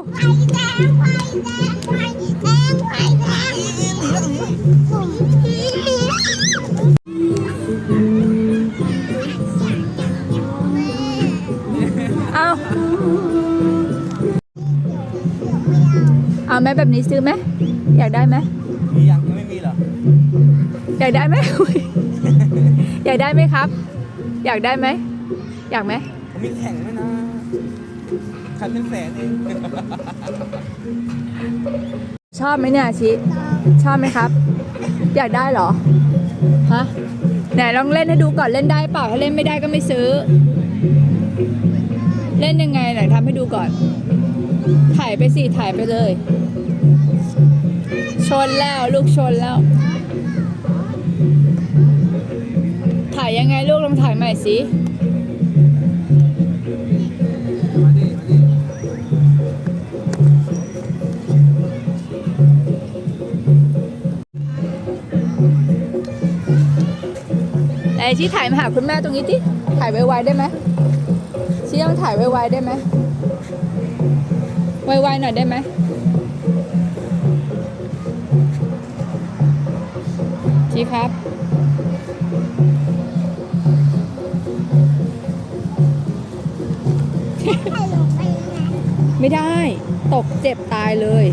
เอาเอาไหมแบบนี้ซื้อไหมอยากได้ไหมมียังยังไม่มีเหรออยากได้ไหมอุ๊ยอยากได้ไหมครับ อยากได้ไหมอยากไหม ผมมีแข่งไหมนะ คันเป็นแสนเอง ชอบไหมเนี่ยชิ ชอบไหมครับ อยากได้เหรอ ฮะ ไหนลองเล่นให้ดูก่อนเล่นได้เปล่า ถ้าเล่นไม่ได้ก็ไม่ซื้อ เล่นยังไงไหนทำให้ดูก่อน ถ่ายไปสิถ่ายไปเลย ชนแล้วลูกชนแล้ว ถ่ายยังไงลูกลองถ่ายใหม่สิ ชี้ถ่ายมาหาคุณแม่ตรงนี้ที่ถ่ายไวๆได้ไหมชี้ต้องถ่ายไวๆได้ไหมไวๆหน่อยได้ไหมชี้ครับ ไม่ได้ ตกเจ็บตายเลย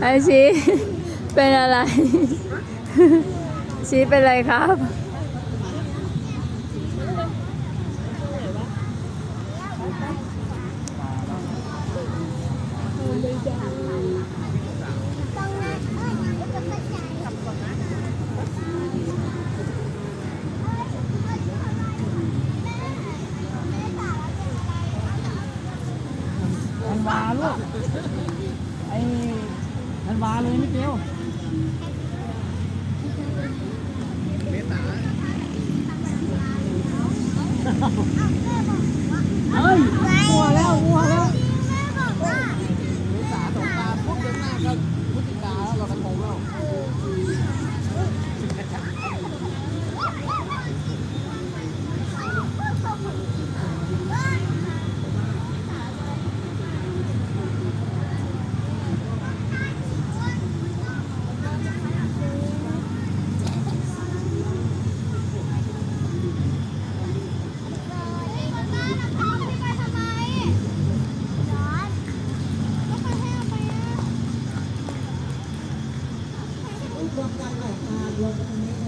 ไอชีเป็นอะไร ชีเป็นอะไรครับต้องนั่งเอ้ยจะเข้าใจธันวาลูกไอ้ ธันวาเลยไม่เกี่ยว รวมกันหลาอยค่ะรวมกันไม่